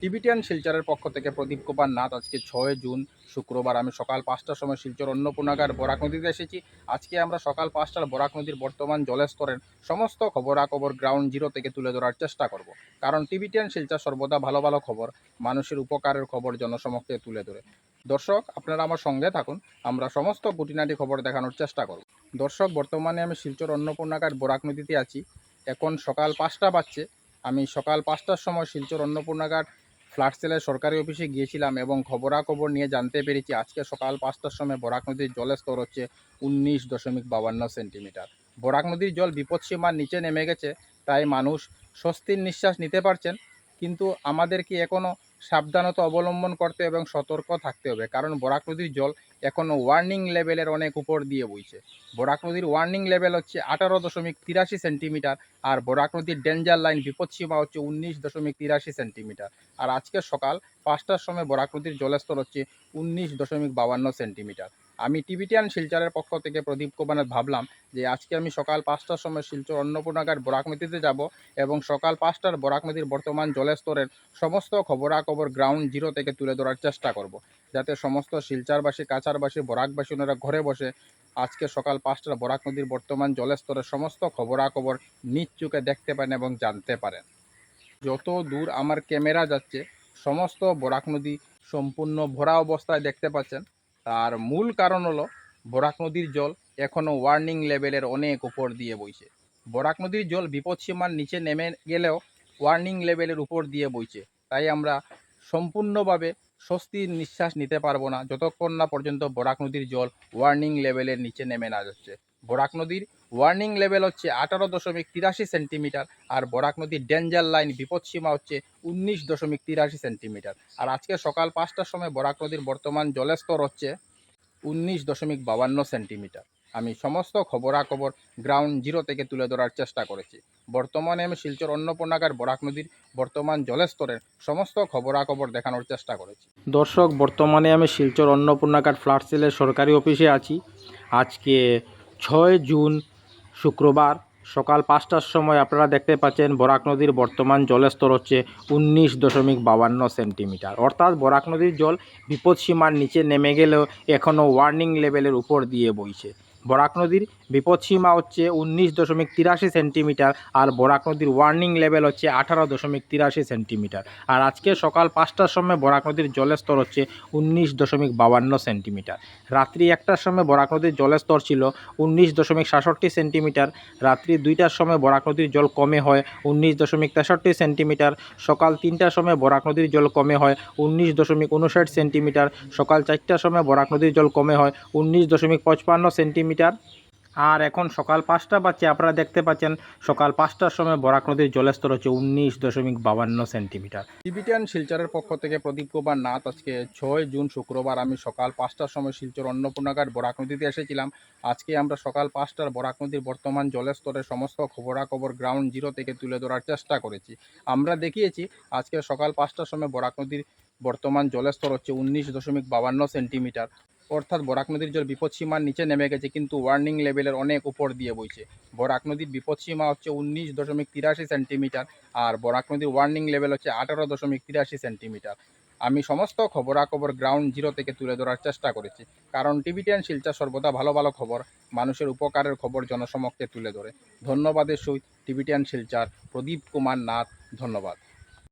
Tibetan শিলচরের পক্ষ থেকে প্রদীপ কুমার নাথ আজকে ছয় জুন শুক্রবার। আমি সকাল পাঁচটার সময় শিলচর অন্নপূর্ণাগার বরাক নদীতে এসেছি। আজকে আমরা সকাল পাঁচটার বরাক নদীর বর্তমান জলস্তরের সমস্ত খবরাখবর গ্রাউন্ড জিরো থেকে তুলে ধরার চেষ্টা করব। কারণ টিবিটিয়ান শিলচর সর্বদা ভালো ভালো খবর, মানুষের উপকারের খবর জনসমক্ষে তুলে ধরে। দর্শক, আপনারা আমার সঙ্গে থাকুন, আমরা সমস্ত গুটিনাটি খবর দেখানোর চেষ্টা করব। দর্শক, বর্তমানে আমি শিলচর অন্নপূর্ণাগার বরাক নদীতে আছি। এখন সকাল পাঁচটা বাজছে। আমি সকাল পাঁচটার সময় শিলচর অন্নপূর্ণাগার ফ্লাড সেলের সরকারি অফিসে গিয়েছিলাম এবং খবরাখবর নিয়ে জানতে পেরেছি আজকে সকাল পাঁচটার সময় বরাক নদীর জলের স্তর হচ্ছে উনিশ দশমিক বাবান্ন সেন্টিমিটার। বরাক নদীর জল বিপদসীমার নিচে নেমে গেছে, তাই মানুষ স্বস্তির নিঃশ্বাস নিতে পারছেন, কিন্তু আমাদেরকে এখনও সাবধানতা অবলম্বন করতে এবং সতর্ক থাকতে হবে, কারণ বরাক নদীর জল এখনও ওয়ার্নিং লেভেলের অনেক উপর দিয়ে বইছে। বরাক নদীর ওয়ার্নিং লেভেল হচ্ছে আঠারো দশমিক তিরাশি সেন্টিমিটার আর বরাক নদীর ডেঞ্জার লাইন বিপদসীমা হচ্ছে উনিশ দশমিক তিরাশি সেন্টিমিটার আর আজকে সকাল পাঁচটার সময় বরাক নদীর জলস্তর হচ্ছে উনিশ দশমিক বাউান্ন সেন্টিমিটার আমি টিভিটিয়ান শিলচরের পক্ষ থেকে প্রদীপ কুমার ভাবলাম যে আজকে আমি সকাল পাঁচটার সময় শিলচর অন্নপূর্ণাগার বরাক নদীতে যাব এবং সকাল পাঁচটার বরাক নদীর বর্তমান জলস্তরের সমস্ত খবরাখবর গ্রাউন্ড জিরো থেকে তুলে ধরার চেষ্টা করব। যাতে সমস্ত শিলচারবাসী কাছারবাসী বরাকবাসী ওনারা ঘরে বসে আজকে সকাল পাঁচটার বরাক নদীর বর্তমান জলস্তরের সমস্ত খবরাখবর নিজ চোখে দেখতে পারেন এবং জানতে পারেন। যত দূর আমার ক্যামেরা যাচ্ছে, সমস্ত বরাক নদী সম্পূর্ণ ভরা অবস্থায় দেখতে পাচ্ছেন। তার মূল কারণ হলো, বরাক নদীর জল এখনও ওয়ার্নিং লেভেলের অনেক উপর দিয়ে বইছে। বরাক নদীর জল বিপদসীমার নিচে নেমে গেলেও ওয়ার্নিং লেভেলের উপর দিয়ে বইছে। তাই আমরা সম্পূর্ণভাবে স্বস্তির নিঃশ্বাস নিতে পারব না। যতক্ষণ না পর্যন্ত বরাক নদীর জল ওয়ার্নিং লেভেলের নিচে নেমে না যাচ্ছে। বরাক নদীর ওয়ার্নিং লেভেল হচ্ছে আঠারো দশমিক তিরাশি সেন্টিমিটার আর বরাক নদীর ডেঞ্জার লাইন বিপদসীমা হচ্ছে উনিশ দশমিক তিরাশি সেন্টিমিটার। আর আজকে সকাল পাঁচটার সময় বরাক নদীর বর্তমান জলস্তর হচ্ছে উনিশ দশমিক বাউান্ন সেন্টিমিটার। আমি সমস্ত খবরাখবর গ্রাউন্ড জিরো থেকে তুলে ধরার চেষ্টা করেছি। বর্তমানে আমি শিলচর অন্নপূর্ণাগার, বরাক নদীর, বর্তমান জলস্তরের সমস্ত খবরাখবর দেখানোর চেষ্টা করেছি। দর্শক, বর্তমানে আমি শিলচর অন্নপূর্ণাগার ফ্লাড সেলের সরকারি অফিসে আছি। আজকে ছয় জুন শুক্রবার সকাল পাঁচটার সময় আপনারা দেখতে পাচ্ছেন বরাক নদীর বর্তমান জলস্তর হচ্ছে উনিশ দশমিক বাউান্ন সেন্টিমিটার। অর্থাৎ বরাক নদীর জল বিপদসীমার নিচে নেমে গেলেও এখনও ওয়ার্নিং লেভেলের উপর দিয়ে বইছে। বরাক নদীর বিপদসীমা হচ্ছে উনিশ দশমিক তিরাশি সেন্টিমিটার আর বরাক নদীর ওয়ার্নিং লেভেল হচ্ছে আঠারো দশমিক তিরাশি সেন্টিমিটার। আর আজকে সকাল পাঁচটার সময় বরাক নদীর জলের স্তর হচ্ছে উনিশ দশমিক বাউান্ন সেন্টিমিটার। রাত্রি একটার সময় বরাক নদীর জলের স্তর ছিল উনিশ দশমিক সাতষট্টি সেন্টিমিটার। রাত্রি দুইটার সময় বরাক নদীর জল কমে হয় উনিশ দশমিক তেষট্টি সেন্টিমিটার। সকাল তিনটার সময় বরাক নদীর জল কমে হয় উনিশ দশমিক উনষাট সেন্টিমিটার। সকাল চারটার সময় বরাক নদীর জল কমে হয় উনিশ দশমিক পঁচপান্ন সেন্টিমিটার। আর এখন সকাল পাঁচটা বাজছে, আপনারা দেখতে পাচ্ছেন সকাল পাঁচটার সময় বরাক নদীর জলস্তর হচ্ছে উনিশ দশমিক বাউান্ন সেন্টিমিটার। টিবিটিয়ান শিলচরের পক্ষ থেকে প্রদীপ কুমার নাথ, আজকে ছয় জুন শুক্রবার আমি সকাল পাঁচটার সময় শিলচর অন্নপূর্ণাঘাট বরাক নদীতে এসেছিলাম। আজকে আমরা সকাল পাঁচটার বরাক নদীর বর্তমান জলস্তরের সমস্ত খবরাখবর গ্রাউন্ড জিরো থেকে তুলে ধরার চেষ্টা করেছি। আমরা দেখিয়েছি, আজকে সকাল পাঁচটার সময় বরাক নদীর বর্তমান জলস্তর হচ্ছে উনিশ দশমিক বাউান্ন সেন্টিমিটার। অর্থাৎ বরাক নদীর জল বিপদসীমার নিচে নেমে গেছে, কিন্তু ওয়ার্নিং লেভেলের অনেক উপর দিয়ে বইছে। বরাক নদীর বিপদসীমা হচ্ছে উনিশ দশমিক তিরাশি সেন্টিমিটার আর বরাক নদীর ওয়ার্নিং লেভেল হচ্ছে আঠারো দশমিক তিরাশি সেন্টিমিটার। আমি সমস্ত খবরাখবর গ্রাউন্ড জিরো থেকে তুলে ধরার চেষ্টা করেছি, কারণ টিভিটিয়ান শিলচর সর্বদা ভালো ভালো খবর, মানুষের উপকারের খবর জনসমক্ষে তুলে ধরে। ধন্যবাদের সহিত টিভিটিয়ান শিলচার, প্রদীপ কুমার নাথ, ধন্যবাদ।